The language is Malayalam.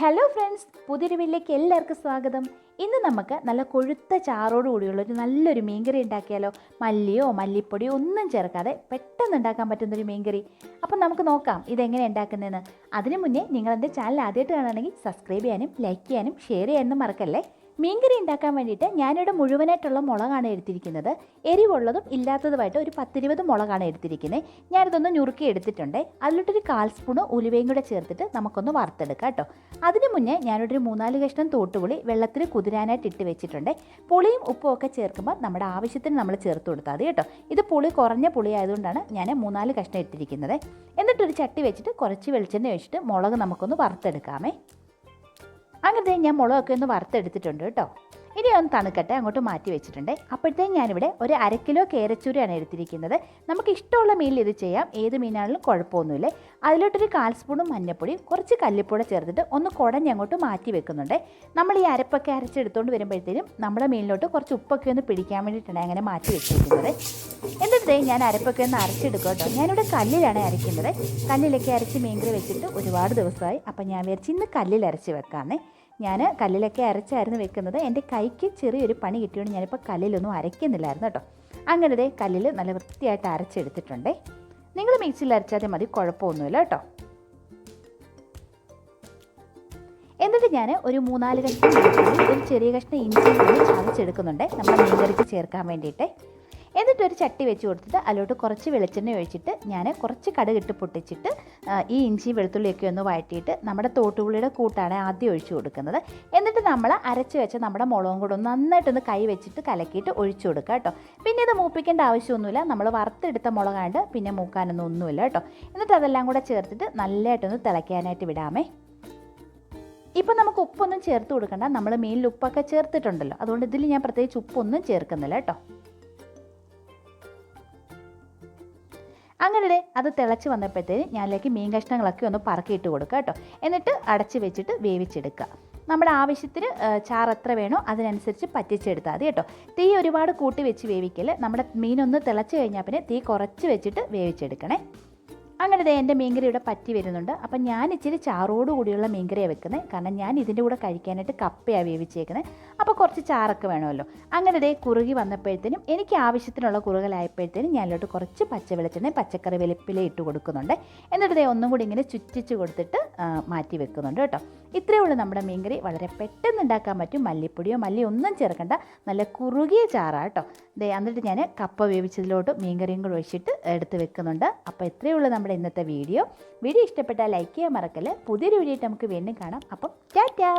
ഹലോ ഫ്രണ്ട്സ് പുതിയൊരു വീട്ടിലേക്ക് എല്ലാവർക്കും സ്വാഗതം. ഇന്ന് നമുക്ക് നല്ല കൊഴുത്ത ചാറോട് കൂടിയുള്ള ഒരു നല്ലൊരു മീൻകറി ഉണ്ടാക്കിയാലോ? മല്ലിയോ മല്ലിപ്പൊടിയോ ഒന്നും ചേർക്കാതെ പെട്ടെന്ന് ഉണ്ടാക്കാൻ പറ്റുന്നൊരു മീൻകറി. അപ്പം നമുക്ക് നോക്കാം ഇതെങ്ങനെ ഉണ്ടാക്കുന്നതെന്ന് അതിനു മുന്നേ നിങ്ങൾ എന്റെ ചാനൽ ആദ്യമായിട്ട് കാണുകയാണെങ്കിൽ സബ്സ്ക്രൈബ് ചെയ്യാനും ലൈക്ക് ചെയ്യാനും ഷെയർ ചെയ്യാനും മറക്കല്ലേ? മീൻകറി ഉണ്ടാക്കാൻ വേണ്ടിയിട്ട് ഞാനിവിടെ മുഴുവനായിട്ടുള്ള മുളകാണ് എടുത്തിരിക്കുന്നത്. എരിവുള്ളതും ഇല്ലാത്തതുമായിട്ട് ഒരു പത്തിരുപത് മുളകാണ് എടുത്തിരിക്കുന്നത്. ഞാനിതൊന്ന് ഞുറുക്കി എടുത്തിട്ടുണ്ട്. അതിലോട്ടൊരു കാൽ സ്പൂണ് ഉലുവയും കൂടെ ചേർത്തിട്ട് നമുക്കൊന്ന് വറുത്തെടുക്കാം കേട്ടോ. അതിന് മുന്നേ ഞാനിവിടെ ഒരു മൂന്നാൽ കഷ്ണം തോട്ടുപുളി വെള്ളത്തിൽ കുതിരാനായിട്ട് ഇട്ട് വെച്ചിട്ടുണ്ട്. പുളിയും ഉപ്പും ഒക്കെ ചേർക്കുമ്പോൾ നമ്മുടെ ആവശ്യത്തിന് നമ്മൾ ചേർത്ത് കൊടുത്താൽ മതി കേട്ടോ. ഇത് പുളി കുറഞ്ഞ പുളി ആയതുകൊണ്ടാണ് ഞാൻ മൂന്നാൽ കഷ്ണം ഇട്ടിരിക്കുന്നത്. എന്നിട്ടൊരു ചട്ടി വെച്ചിട്ട് കുറച്ച് വെളിച്ചെണ്ണ വെച്ചിട്ട് മുളക് നമുക്കൊന്ന് വറുത്തെടുക്കാമേ. അങ്ങനെ ഞാൻ മുളകൊക്കെ ഒന്ന് വറുത്തെടുത്തിട്ടുണ്ട് കേട്ടോ. ഇനി ഒന്ന് തണുക്കട്ടെ അങ്ങോട്ട് മാറ്റി വെച്ചിട്ടുണ്ട്. അപ്പോഴത്തേക്കും ഞാനിവിടെ ഒരു അര കിലോ കേരച്ചൂരയാണ് എടുത്തിരിക്കുന്നത്. നമുക്ക് ഇഷ്ടമുള്ള മീനിൽ ഇത് ചെയ്യാം. ഏത് മീനാണെങ്കിലും കുഴപ്പമൊന്നുമില്ല. അതിലോട്ടൊരു കാൽ സ്പൂണും മഞ്ഞൾപ്പൊടി കുറച്ച് കല്ലിപ്പൊടി ചേർത്തിട്ട് ഒന്ന് കുടഞ്ഞ് അങ്ങോട്ട് മാറ്റി വെക്കുന്നുണ്ട്. നമ്മൾ ഈ അരപ്പൊക്കെ അരച്ചെടുത്തുകൊണ്ട് വരുമ്പോഴത്തേനും നമ്മുടെ മീനിലോട്ട് കുറച്ച് ഉപ്പൊക്കെ ഒന്ന് പിടിക്കാൻ വേണ്ടിയിട്ടാണ് അങ്ങനെ മാറ്റി വെച്ചിരിക്കുന്നത്. എന്നിട്ട് ഞാൻ അരപ്പൊക്കെ ഒന്ന് അരച്ചെടുക്കും കേട്ടോ. ഞാനിവിടെ കല്ലിലാണ് അരയ്ക്കുന്നത്. കല്ലിലൊക്കെ അരച്ച് മീൻകറി വെച്ചിട്ട് ഒരുപാട് ദിവസമായി. അപ്പം ഞാൻ വിചാരിച്ച് ഇന്ന് കല്ലിൽ അരച്ച് വെക്കാമെന്നേ. ഞാൻ കല്ലിലൊക്കെ അരച്ചായിരുന്നു വെക്കുന്നത്. എന്റെ കൈക്ക് ചെറിയൊരു പണി കിട്ടിയോണ്ട് ഞാനിപ്പോൾ കല്ലിലൊന്നും അരയ്ക്കുന്നില്ലായിരുന്നു കേട്ടോ. അങ്ങനെ ദേ കല്ലിൽ നല്ല വൃത്തിയായിട്ട് അരച്ചെടുത്തിട്ടുണ്ടേ. നിങ്ങൾ മിക്സിയിൽ അരച്ചാൽ മതി കുഴപ്പമൊന്നുമില്ല കേട്ടോ. എന്നിട്ട് ഞാൻ ഒരു മൂന്നാൽ കഷ്ണം ഒരു ചെറിയ കഷ്ണം ഇഞ്ചി ചതച്ചെടുക്കുന്നുണ്ട്. നമ്മുടെ മീൻകറിക്ക് ചേർക്കാൻ വേണ്ടിയിട്ട്. എന്നിട്ട് ഒരു ചട്ടി വെച്ച് കൊടുത്തിട്ട് അതിലോട്ട് കുറച്ച് വെളിച്ചെണ്ണ ഒഴിച്ചിട്ട് ഞാൻ കുറച്ച് കടുകിട്ട് പൊട്ടിച്ചിട്ട് ഈ ഇഞ്ചി വെളുത്തുള്ളിയൊക്കെ ഒന്ന് വഴറ്റിയിട്ട് നമ്മുടെ തോട്ടുപുള്ളിയുടെ കൂട്ടാണ് ആദ്യം ഒഴിച്ചു കൊടുക്കുന്നത്. എന്നിട്ട് നമ്മൾ അരച്ച് വെച്ച നമ്മുടെ മുളകും കൂടെ ഒന്ന് നന്നായിട്ടൊന്ന് കൈ വെച്ചിട്ട് കലക്കിയിട്ട് ഒഴിച്ചു കൊടുക്കുക കേട്ടോ. പിന്നെ ഇത് മൂപ്പിക്കേണ്ട ആവശ്യമൊന്നുമില്ല. നമ്മൾ വറുത്തെടുത്ത മുളകാണ്ട് പിന്നെ മൂക്കാനൊന്നും ഒന്നുമില്ല കേട്ടോ. എന്നിട്ട് അതെല്ലാം കൂടെ ചേർത്തിട്ട് നല്ലതായിട്ടൊന്ന് തിളയ്ക്കാനായിട്ട് വിടാമേ. ഇപ്പം നമുക്ക് ഉപ്പൊന്നും ചേർത്ത് കൊടുക്കണ്ട. നമ്മൾ മീനിൽ ഉപ്പൊക്കെ ചേർത്തിട്ടുണ്ടല്ലോ. അതുകൊണ്ട് ഇതിൽ ഞാൻ പ്രത്യേകിച്ച് ഉപ്പൊന്നും ചേർക്കുന്നില്ല കേട്ടോ. അങ്ങനെ അത് തിളച്ച് വന്നപ്പോഴത്തേന് ഞാനിലേക്ക് മീൻ കഷ്ണങ്ങളൊക്കെ ഒന്ന് പറക്കിയിട്ട് കൊടുക്കുക കേട്ടോ. എന്നിട്ട് അടച്ച് വെച്ചിട്ട് വേവിച്ചെടുക്കുക. നമ്മുടെ ആവശ്യത്തിന് ചാറ് എത്ര വേണോ അതിനനുസരിച്ച് പറ്റിച്ചെടുത്താൽ മതി കേട്ടോ. തീ ഒരുപാട് കൂട്ടി വെച്ച് വേവിക്കൽ നമ്മുടെ മീനൊന്ന് തിളച്ച് കഴിഞ്ഞാൽ പിന്നെ തീ കുറച്ച് വെച്ചിട്ട് വേവിച്ചെടുക്കണേ. അങ്ങനെ ദേ എന്റെ മീൻകറി ഇവിടെ പറ്റി വരുന്നുണ്ട്. അപ്പം ഞാൻ ഇച്ചിരി ചാറോട് കൂടിയുള്ള മീൻകറിയാണ് വെക്കുന്നത് കാരണം ഞാൻ ഇതിന്റെ കൂടെ കഴിക്കാനായിട്ട് കപ്പയാണ് വേവിച്ചേക്കുന്നത് അപ്പോൾ കുറച്ച് ചാറൊക്കെ വേണമല്ലോ. അങ്ങനെ ദേ കുറുകി വന്നപ്പോഴത്തേനും എനിക്ക് ആവശ്യത്തിനുള്ള കുറുകലായപ്പോഴത്തേനും ഞാനിലോട്ട് കുറച്ച് പച്ച വെളിച്ചെണ്ണ പച്ചക്കറി വെളുപ്പിലെ ഇട്ട് കൊടുക്കുന്നുണ്ട്. എന്നിട്ട് ദേ ഒന്നും കൂടി ഇങ്ങനെ ചുറ്റിച്ച് കൊടുത്തിട്ട് മാറ്റി വെക്കുന്നുണ്ട് കേട്ടോ. ഇത്രയേ ഉള്ളൂ നമ്മുടെ മീൻകറി. വളരെ പെട്ടെന്ന് ഉണ്ടാക്കാൻ പറ്റും. മല്ലിപ്പൊടിയോ മല്ലി ഒന്നും ചേർക്കണ്ട. നല്ല കുറുകിയ ചാറാണ് കേട്ടോ. ദേ എന്നിട്ട് ഞാൻ കപ്പ വേവിച്ചതിലോട്ട് മീൻകറിയും കൂടെ ഒഴിച്ചിട്ട് എടുത്ത് വെക്കുന്നുണ്ട്. അപ്പോൾ ഇത്രയേ ഉള്ളൂ നമ്മുടെ ഇന്നത്തെ വീഡിയോ. വീഡിയോ ഇഷ്ടപ്പെട്ടാൽ ലൈക്ക് ചെയ്യാൻ മറക്കല്ലേ. പുതിയൊരു വീഡിയോ നമുക്ക് വീണ്ടും കാണാം. അപ്പം ടാറ്റാ!